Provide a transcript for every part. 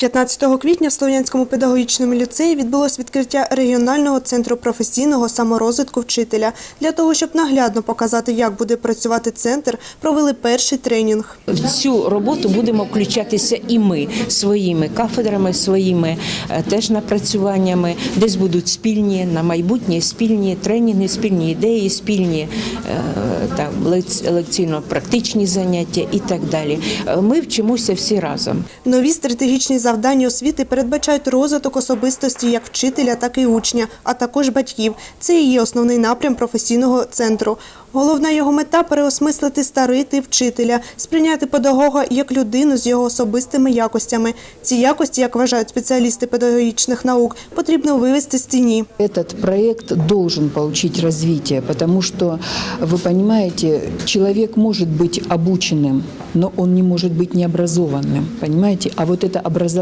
15 квітня в Слов'янському педагогічному ліцеї відбулось відкриття регіонального центру професійного саморозвитку вчителя. Для того, щоб наглядно показати, як буде працювати центр, провели перший тренінг. В цю роботу будемо включатися і ми своїми кафедрами, своїми е, теж напрацюваннями. Десь будуть спільні на майбутнє, спільні тренінги, спільні ідеї, спільні е, там лекційно-практичні заняття і так далі. Е, Ми вчимося всі разом. Нові стратегічні завдання освіти передбачають розвиток особистості як вчителя, так і учня, а також батьків. Це і є основний напрям професійного центру. Головна його мета переосмислити старий тип вчителя, сприйняти педагога як людину з його особистими якостями. Ці якості, як вважають спеціалісти педагогічних наук, потрібно вивести з тіні. Этот проект должен получить развитие, потому что, вы понимаете, человек может быть обученным, но он не может быть необразованным, понимаете? А вот это образование,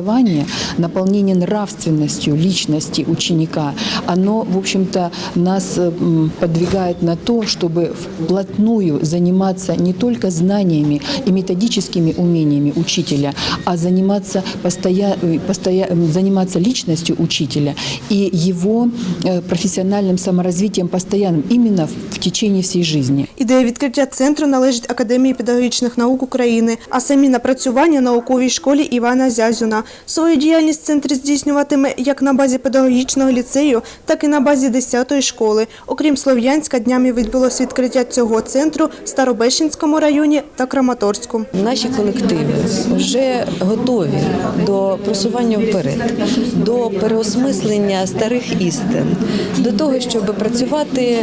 наполнение нравственностью личности ученика, оно, в общем-то, нас м, подвигает на то, чтобы вплотную заниматься не только знаниями и методическими умениями учителя, а заниматься, постоя... постоя- заниматься личностью учителя и его э, профессиональным саморазвитием постоянным именно в- в течение всей жизни. Ідея відкриття центру належить Академії педагогічних наук України, а самі напрацювання науковій школі Івана Зязюна. Свою діяльність центр здійснюватиме як на базі педагогічного ліцею, так і на базі 10-ї школи. Окрім Слов'янська, днями відбулось відкриття цього центру в Старобещенському районі та Краматорську. Наші колективи вже готові до просування вперед, до переосмислення старих істин, до того, щоб працювати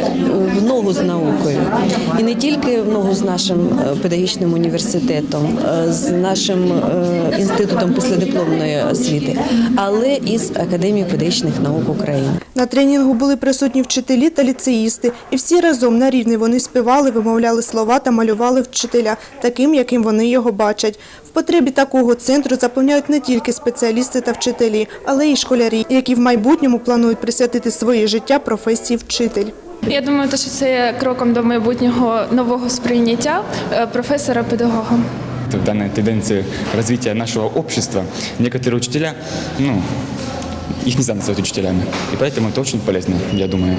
в ногу з наукою, і не тільки в ногу з нашим е, педагогічним університетом, е, з нашим е, інститутом післядипломної освіти, але і з Академією педагогічних наук України. На тренінгу були присутні вчителі та ліцеїсти, і всі разом на рівні вони співали, вимовляли слова та малювали вчителя таким, яким вони його бачать. В потребі такого центру запевняють не тільки спеціалісти та вчителі, але й школярі, які в майбутньому планують присвятити своє життя професії вчитель. Я думаю, що це є кроком до майбутнього нового сприйняття е, професора-педагога в данной тенденции развития нашего общества некоторые учителя, ну, их нельзя назвать учителями. И поэтому это очень полезно, я думаю.